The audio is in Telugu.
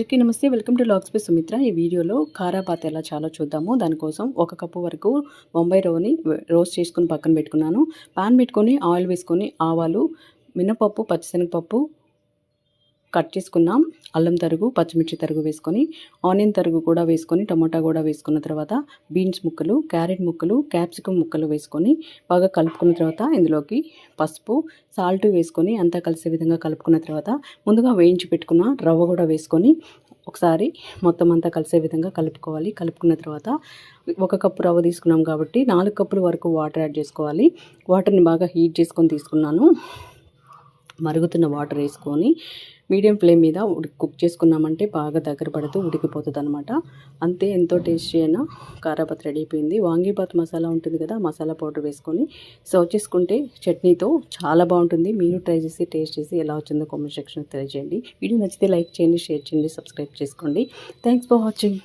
అందరికీ నమస్తే. వెల్కమ్ టు లాక్స్ బై సుమిత్ర. ఈ వీడియోలో కారాపాత ఎలా చాలా చూద్దాము. దానికోసం ఒక కప్పు వరకు బొంబాయి రవ్వని రోస్ట్ చేసుకుని పక్కన పెట్టుకున్నాను. పాన్ పెట్టుకొని ఆయిల్ వేసుకొని ఆవాలు మినపప్పు పచ్చిశనగపప్పు కట్ చేసుకున్నాం. అల్లం తరుగు పచ్చిమిర్చి తరుగు వేసుకొని ఆనియన్ తరుగు కూడా వేసుకొని టమాటా కూడా వేసుకున్న తర్వాత బీన్స్ ముక్కలు క్యారెట్ ముక్కలు క్యాప్సికమ్ ముక్కలు వేసుకొని బాగా కలుపుకున్న తర్వాత ఇందులోకి పసుపు సాల్ట్ వేసుకొని అంతా కలిసే విధంగా కలుపుకున్న తర్వాత ముందుగా వేయించి పెట్టుకున్న రవ్వ కూడా వేసుకొని ఒకసారి మొత్తం అంతా కలిసే విధంగా కలుపుకోవాలి. కలుపుకున్న తర్వాత ఒక కప్పు రవ్వ తీసుకున్నాం కాబట్టి నాలుగు కప్పుల వరకు వాటర్ యాడ్ చేసుకోవాలి. వాటర్ని బాగా హీట్ చేసుకొని తీసుకున్నాను. మరుగుతున్న వాటర్ వేసుకొని మీడియం ఫ్లేమ్ మీద ఉడి కుక్ చేసుకున్నామంటే బాగా దగ్గర పడుతూ ఉడికిపోతుంది అనమాట అంతే ఎంతో టేస్టీ అయినా కారాపత్ రెడీ అయిపోయింది. వాంగీబాత్ మసాలా ఉంటుంది కదా మసాలా పౌడర్ వేసుకొని సర్వ్ చేసుకుంటే చట్నీతో చాలా బాగుంటుంది. మీరు ట్రై చేసి టేస్ట్ చేసి ఎలా వచ్చిందో కామెంట్ సెక్షన్ తెలియజేయండి. వీడియో నచ్చితే లైక్ చేయండి షేర్ చేయండి సబ్స్క్రైబ్ చేసుకోండి. Thanks for watching.